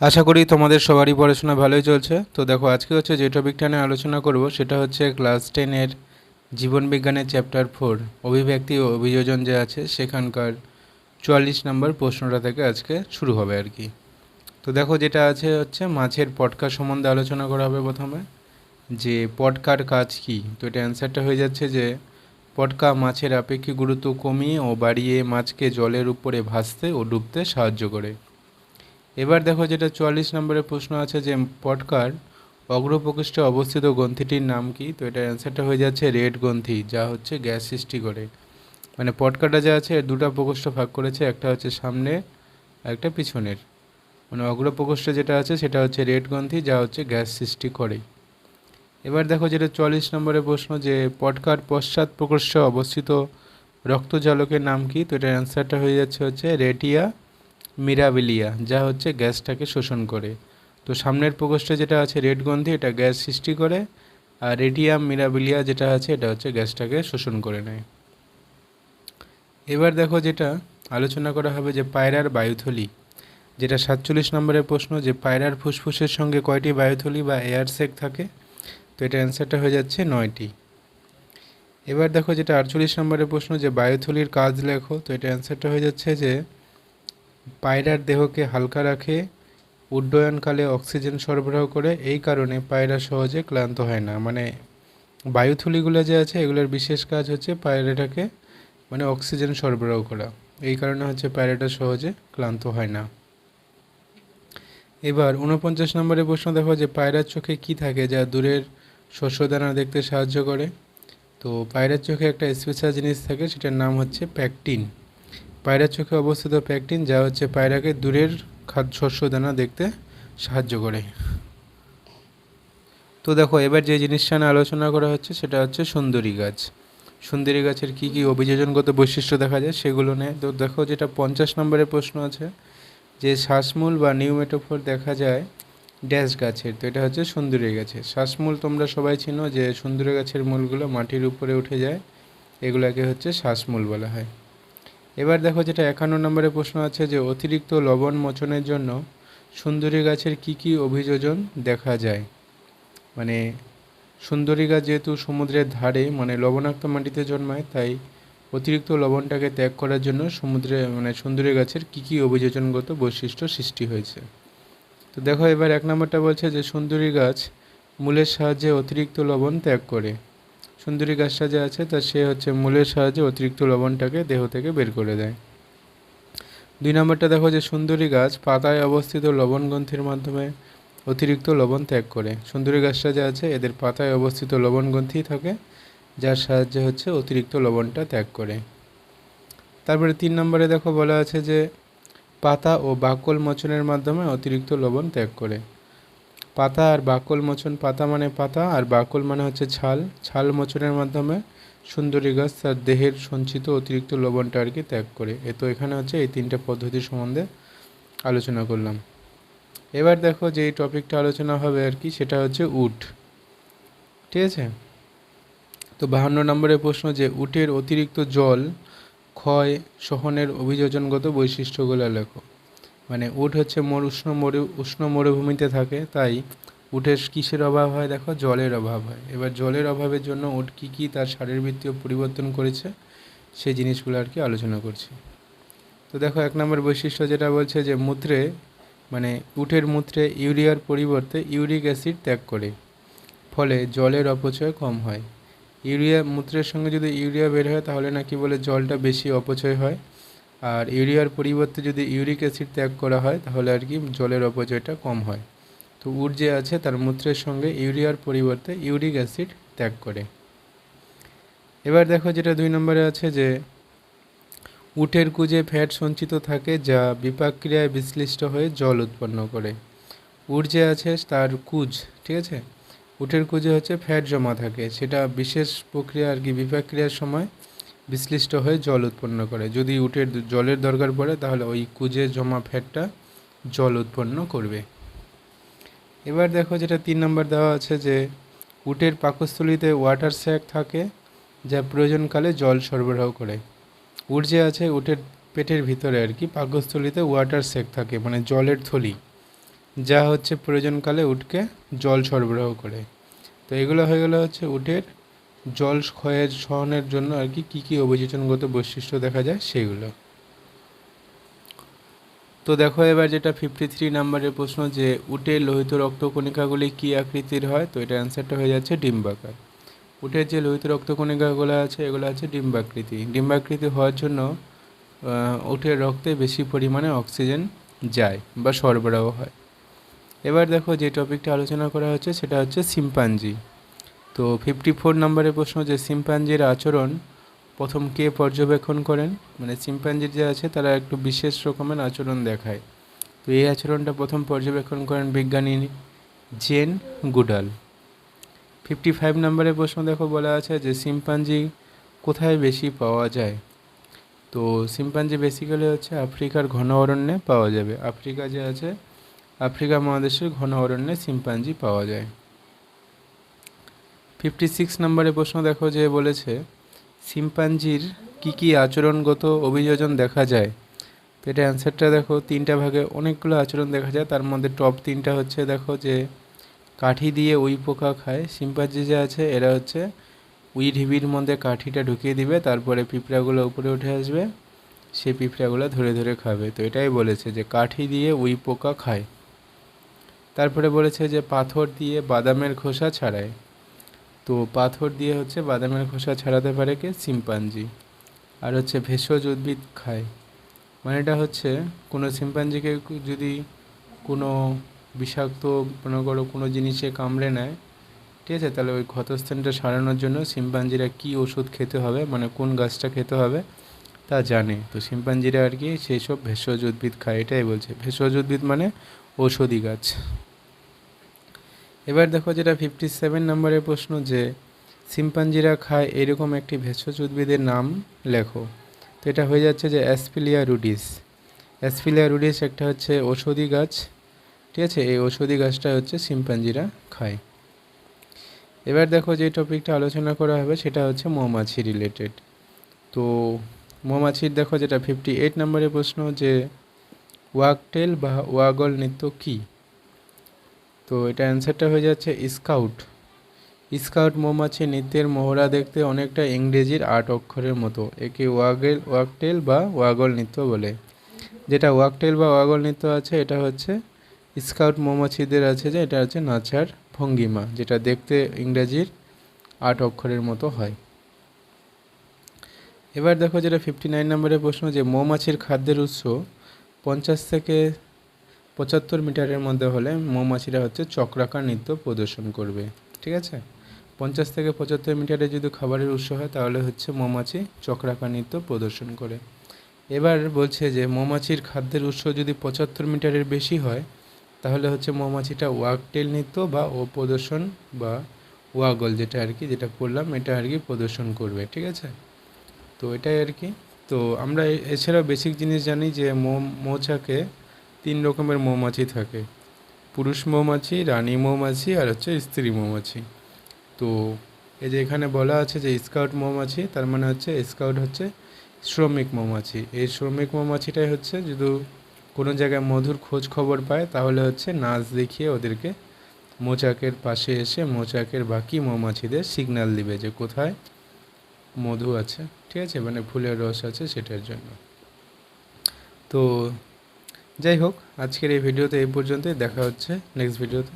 আশা করি তোমাদের সবারই পড়াশোনা ভালোই চলছে। তো দেখো, আজকে হচ্ছে যে টপিকটা নিয়ে আলোচনা করব, সেটা হচ্ছে ক্লাস টেনের জীবনবিজ্ঞানের চ্যাপ্টার ফোর অভিব্যক্তি ও অভিযোজন যে আছে, সেখানকার চুয়াল্লিশ নম্বর প্রশ্নটা থেকে আজকে শুরু হবে আর কি। তো দেখো, যেটা আছে হচ্ছে মাছের পটকা সম্বন্ধে আলোচনা করা হবে প্রথমে। যে পটকার কাজ কি? তো এটা অ্যান্সারটা হয়ে যাচ্ছে যে পটকা মাছের আপেক্ষিক গুরুত্ব কমিয়ে ও বাড়িয়ে মাছকে জলের উপরে ভাসতে ও ডুবতে সাহায্য করে। এবার দেখো যেটা চুয়াল্লিশ নম্বরের প্রশ্ন আছে যে, পটকার অগ্রপ্রকৃষ্টে অবস্থিত গ্রন্থিটির নাম কি? তো এটার অ্যান্সারটা হয়ে যাচ্ছে রেড গ্রন্থি, যা হচ্ছে গ্যাস সৃষ্টি করে। মানে পটকাটা যা আছে, দুটা প্রকোষ্ঠ ভাগ করেছে, একটা হচ্ছে সামনে একটা পিছনের। মানে অগ্রপ্রকোষ্ঠ যেটা আছে, সেটা হচ্ছে রেড গ্রন্থি, যা হচ্ছে গ্যাস সৃষ্টি করে। এবার দেখো যেটা চুয়াল্লিশ নম্বরের প্রশ্ন যে, পটকার পশ্চাৎ প্রকোষ্ঠে অবস্থিত রক্তজালকের নাম কি? তো এটার অ্যান্সারটা হয়ে যাচ্ছে হচ্ছে রেটিয়া মিরাবিলিয়া, যা হচ্ছে গ্যাসটাকে শোষণ করে। তো সামনের প্রকোষ্ঠে যেটা আছে রেড গন্ধি, এটা গ্যাস সৃষ্টি করে, আর রেডিয়াম মিরাবিলিয়া যেটা আছে, এটা হচ্ছে গ্যাসটাকে শোষণ করে নেয়। এবার দেখো যেটা আলোচনা করা হবে যে পায়রার বায়ুথলি, যেটা সাতচল্লিশ নম্বরের প্রশ্ন যে পায়রার ফুসফুসের সঙ্গে কয়টি বায়ুথলি বা এয়ার সেক থাকে? তো এটা অ্যান্সারটা হয়ে যাচ্ছে নয়টি। এবার দেখো যেটা আটচল্লিশ নম্বরের প্রশ্ন যে বায়ুথলির কাজ লেখো, তো এটা অ্যান্সারটা হয়ে যাচ্ছে যে পায়রার দেহকে হালকা রাখে, উড্ডয়নকালে অক্সিজেন সরবরাহ করে, এই কারণে পায়রা সহজে ক্লান্ত হয় না। মানে বায়ুথলিগুলো যে আছে, এগুলোর বিশেষ কাজ হচ্ছে পায়রাটাকে মানে অক্সিজেন সরবরাহ করা। এই কারণে হচ্ছে পায়রাটা সহজে ক্লান্ত হয় না। এবার উনপঞ্চাশ নম্বরে প্রশ্ন দেখো যে, পায়রার চোখে কি থাকে যা দূরের শস্যদানা দেখতে সাহায্য করে? তো পায়রার চোখে একটা স্পেশাল জিনিস থাকে, সেটার নাম হচ্ছে প্যাকটিন পায়রার চোখে অবস্থিত প্যাকটিন, যা হচ্ছে পায়রাকে দূরের খাদ্য শস্য দানা দেখতে সাহায্য করে। তো দেখো, এবার যে জিনিসটা নিয়ে আলোচনা করা হচ্ছে, সেটা হচ্ছে সুন্দরী গাছ। সুন্দরী গাছের কী কী অভিযোজনগত বৈশিষ্ট্য দেখা যায় সেগুলো নিয়ে। তো দেখো, যেটা পঞ্চাশ নম্বরের প্রশ্ন আছে, যে শ্বাসমূল বা নিউমেটোফোর দেখা যায় ড্যাশ গাছের। তো এটা হচ্ছে সুন্দরী গাছের। শ্বাসমূল তোমরা সবাই চিনো, যে সুন্দরী গাছের মূলগুলো মাটির উপরে উঠে যায়, এগুলোকে হচ্ছে শ্বাসমূল বলা হয়। এবার দেখো যেটা একান্ন নম্বরে প্রশ্ন আছে যে অতিরিক্ত লবণ মোচনের জন্য সুন্দরী গাছের কি কি অভিযোজন দেখা যায়? মানে সুন্দরী গাছ যেহেতু সমুদ্রের ধারে মানে লবণাক্ত মাটিতে জন্মায়, তাই অতিরিক্ত লবণটাকে ত্যাগ করার জন্য সমুদ্রে মানে সুন্দরী গাছের কী কী অভিযোজনগত বৈশিষ্ট্য সৃষ্টি হয়েছে? তো দেখো এবার এক নম্বরটা বলছে যে সুন্দরী গাছ মূলের সাহায্যে অতিরিক্ত লবণ ত্যাগ করে। সুন্দরী গাছটা যে আছে, তা সে হচ্ছে মূলের সাহায্যে অতিরিক্ত লবণটাকে দেহ থেকে বের করে দেয়। দুই নম্বরটা দেখো যে সুন্দরী গাছ পাতায় অবস্থিত লবণ গ্রন্থির মাধ্যমে অতিরিক্ত লবণ ত্যাগ করে। সুন্দরী গাছটা যে আছে, এদের পাতায় অবস্থিত লবণ গ্রন্থি থাকে, যার সাহায্যে হচ্ছে অতিরিক্ত লবণটা ত্যাগ করে। তারপরে তিন নম্বরে দেখো বলা আছে যে পাতা ও বাকল মোচনের মাধ্যমে অতিরিক্ত লবণ ত্যাগ করে। পাতা আর বাকল মোচন, পাতা মানে পাতা আর বাকল মানে হচ্ছে ছাল। ছাল মোচনের মাধ্যমে সুন্দরী গাছ তার দেহের সঞ্চিত অতিরিক্ত লবণটা আর কি ত্যাগ করে। এ তো এখানে হচ্ছে এই তিনটে পদ্ধতি সম্বন্ধে আলোচনা করলাম। এবার দেখো যে এই টপিকটা আলোচনা হবে আর কি, সেটা হচ্ছে উট। ঠিক আছে? তো বাহান্ন নম্বরের প্রশ্ন যে, উটের অতিরিক্ত জল, ক্ষয়, সহনের অভিযোজনগত বৈশিষ্ট্যগুলো লেখো। মানে উট হচ্ছে মরু উষ্ণ মরু, উষ্ণ মরুভূমিতে থাকে, তাই উটের কিসের অভাব হয় দেখো? জলের অভাব হয়। এবার জলের অভাবের জন্য উট কী কী তার শারীরবৃত্তীয় পরিবর্তন করেছে, সেই জিনিসগুলো আর কি আলোচনা করছি। তো দেখো, এক নম্বর বৈশিষ্ট্য যেটা বলছে যে মূত্রে মানে উটের মূত্রে ইউরিয়ার পরিবর্তে ইউরিক অ্যাসিড ত্যাগ করে, ফলে জলের অপচয় কম হয়। ইউরিয়া, মূত্রের সঙ্গে যদি ইউরিয়া বের হয়, তাহলে নাকি বলে জলটা বেশি অপচয় হয়। আর ইউরিয়ার পরিবর্তে যদি ইউরিক অ্যাসিড ত্যাগ করা হয়, তাহলে আর কি জলের অপচয়টা কম হয়। তো উট যে আছে, তার মূত্রের সঙ্গে ইউরিয়ার পরিবর্তে ইউরিক অ্যাসিড ত্যাগ করে। এবার দেখো যেটা দুই নম্বরে আছে যে, উটের কুজে ফ্যাট সঞ্চিত থাকে যা বিপাক ক্রিয়ায় বিশ্লিষ্ট হয়ে জল উৎপন্ন করে। উট যে আছে, তার কুজ, ঠিক আছে? উটের কুজে হচ্ছে ফ্যাট জমা থাকে। সেটা বিশেষ প্রক্রিয়া আর কি বিপাক ক্রিয়ার সময় বিশ্লিষ্ট হয়ে জল উৎপন্ন করে। যদি উটের জলের দরকার পড়ে, তাহলে ওই কুজে জমা ফ্যাটটা জল উৎপন্ন করবে। এবার দেখো যেটা তিন নম্বর দেওয়া আছে যে, উটের পাকস্থলিতে ওয়াটার স্যাক থাকে, যা প্রয়োজনকালে জল সরবরাহ করে। উট যে আছে, উটের পেটের ভিতরে আর কি, পাকস্থলিতে ওয়াটার স্যাক থাকে মানে জলের থলি, যা হচ্ছে প্রয়োজনকালে উটকে জল সরবরাহ করে। তো এগুলো হয়ে গেলো হচ্ছে উটের জল ক্ষয়ের সহনের জন্য আর কি, কী কী অভিযোজনগত বৈশিষ্ট্য দেখা যায় সেগুলো তো দেখো এবার যেটা ফিফটি থ্রি নাম্বারের প্রশ্ন যে উটের লোহিত রক্তকণিকাগুলি কী আকৃতির হয়? তো এটা অ্যান্সারটা হয়ে যাচ্ছে ডিম্বাকার। উটের যে লোহিত রক্তকণিকাগুলো আছে, এগুলো আছে ডিম্বাকৃতি। ডিম্বাকৃতি হওয়ার জন্য উটের রক্তে বেশি পরিমাণে অক্সিজেন যায় বা সরবরাহ হয়। এবার দেখো যে টপিকটা আলোচনা করা হচ্ছে, সেটা হচ্ছে সিম্পাঞ্জি তো ফিফটি ফোর নম্বরের প্রশ্ন যে সিম্পাঞ্জির আচরণ প্রথম কে পর্যবেক্ষণ করেন? মানে সিম্পাঞ্জির যে আছে, তারা একটু বিশেষ রকমের আচরণ দেখায়। তো এই আচরণটা প্রথম পর্যবেক্ষণ করেন বিজ্ঞানী জেন গুডাল। ফিফটি ফাইভ নম্বরের প্রশ্ন দেখো, বলা আছে যে সিম্পাঞ্জি কোথায় বেশি পাওয়া যায়? তো সিম্পাঞ্জি বেসিক্যালি হচ্ছে আফ্রিকার ঘন অরণ্যে পাওয়া যাবে। আফ্রিকা যে আছে, আফ্রিকা মহাদেশের ঘন অরণ্যে সিম্পাঞ্জি পাওয়া যায়। ফিফটি সিক্স নম্বরে প্রশ্ন দেখো যে বলেছে সিম্পাঞ্জির কি কি আচরণগত অভিযোজন দেখা যায়? তো এটা অ্যান্সারটা দেখো, তিনটা ভাগে অনেকগুলো আচরণ দেখা যায়। তার মধ্যে টপ তিনটা হচ্ছে দেখো যে, কাঠি দিয়ে উই পোকা খায়। সিম্পাঞ্জি যে আছে, এরা হচ্ছে উই ঢিবির মধ্যে কাঠিটা ঢুকিয়ে দিবে, তারপরে পিঁপড়াগুলো উপরে উঠে আসবে। সেই পিঁপড়াগুলো ধরে ধরে খাবে। তো এটাই বলেছে যে, কাঠি দিয়ে উই পোকা খায়। তারপরে বলেছে যে, পাথর দিয়ে বাদামের খোসা ছাড়ায়। তো পাথর দিয়ে হচ্ছে বাদামের খোসা ছাড়াতে পারে কে? সিম্পাঞ্জি আর হচ্ছে ভেষজ উদ্ভিদ খায়। মানে এটা হচ্ছে কোনো সিম্পাঞ্জিকে যদি কোনো বিষাক্ত মনে করো কোনো জিনিসে কামড়ে নেয়, ঠিক আছে? তাহলে ওই ক্ষতস্থানটা সারানোর জন্য সিম্পাঞ্জিরা কী ওষুধ খেতে হবে মানে কোন গাছটা খেতে হবে তা জানে। তো সিম্পাঞ্জিরা আর কি সেই সব ভেষজ উদ্ভিদ খায়, এটাই বলছে। ভেষজ উদ্ভিদ মানে ঔষধি গাছ। এবার দেখো যেটা ফিফটি সেভেন নম্বরের প্রশ্ন যে সিম্পাঞ্জিরা খায় এরকম একটি ভেষজ উদ্ভিদের নাম লেখো। তো এটা হয়ে যাচ্ছে যে অ্যাসপিলিয়া রুডিস অ্যাসপিলিয়া রুডিস একটা হচ্ছে ঔষধি গাছ, ঠিক আছে? এই ঔষধি গাছটা হচ্ছে সিম্পাঞ্জিরা খায়। এবার দেখো যে টপিকটা আলোচনা করা হবে সেটা হচ্ছে মৌমাছি রিলেটেড তো মৌমাছির দেখো যেটা ফিফটি এইট নম্বরের প্রশ্ন যে, ওয়াকটেল বা ওয়াগল নৃত্য কী? তো এটা অ্যান্সারটা হয়ে যাচ্ছে স্কাউট স্কাউট মৌমাছি নৃত্যের মহড়া দেখতে অনেকটা ইংরেজির আট অক্ষরের মতো, একে ওয়াগেল, ওয়াকটেল বা ওয়াগল নৃত্য বলে। যেটা ওয়াকটেল বা ওয়াগল নৃত্য আছে, এটা হচ্ছে স্কাউট মৌমাছিদের আছে যে, এটা হচ্ছে নাচার ভঙ্গিমা, যেটা দেখতে ইংরেজির আট অক্ষরের মতো হয়। এবার দেখো যেটা ফিফটি নাইন নম্বরের প্রশ্ন, যে মৌমাছির খাদ্যের উৎস পঞ্চাশ থেকে পঁচাত্তর মিটারের মধ্যে হলে মৌমাছিরা হচ্ছে চক্রাকার নৃত্য প্রদর্শন করবে, ঠিক আছে? পঞ্চাশ থেকে পঁচাত্তর মিটারে যদি খাবারের উৎস হয়, তাহলে হচ্ছে মৌমাছি চক্রাকার নৃত্য প্রদর্শন করে। এবার বলছে যে, মৌমাছির খাদ্যের উৎস যদি পঁচাত্তর মিটারের বেশি হয়, তাহলে হচ্ছে মৌমাছিটা ওয়াকটেল নৃত্য বা ও প্রদর্শন বা ওয়াগল যেটা আর কি, যেটা করলাম, এটা আর কি প্রদর্শন করবে, ঠিক আছে? তো এটাই আর কি। তো আমরা এছাড়াও বেসিক জিনিস জানি যে মৌচাকে তিন রকমের মৌমাছি থাকে। পুরুষ মৌমাছি, রানী মৌমাছি আর হচ্ছে স্ত্রী মৌমাছি। তো এই যে এখানে বলা আছে যে স্কাউট মৌমাছি, তার মানে হচ্ছে স্কাউট হচ্ছে শ্রমিক মৌমাছি। এই শ্রমিক মৌমাছিটাই হচ্ছে যদি কোনো জায়গায় মধুর খোঁজ খবর পায়, তাহলে হচ্ছে নাচ দেখিয়ে ওদেরকে মোচাকের পাশে এসে মোচাকের বাকি মৌমাছিদের সিগন্যাল দিবে যে কোথায় মধু আছে। ঠিক আছে? মানে ফুলের রস আছে সেটার জন্য। তো যাই হোক আজকের এই ভিডিওতে এই পর্যন্তই। দেখা হচ্ছে নেক্সট ভিডিওতে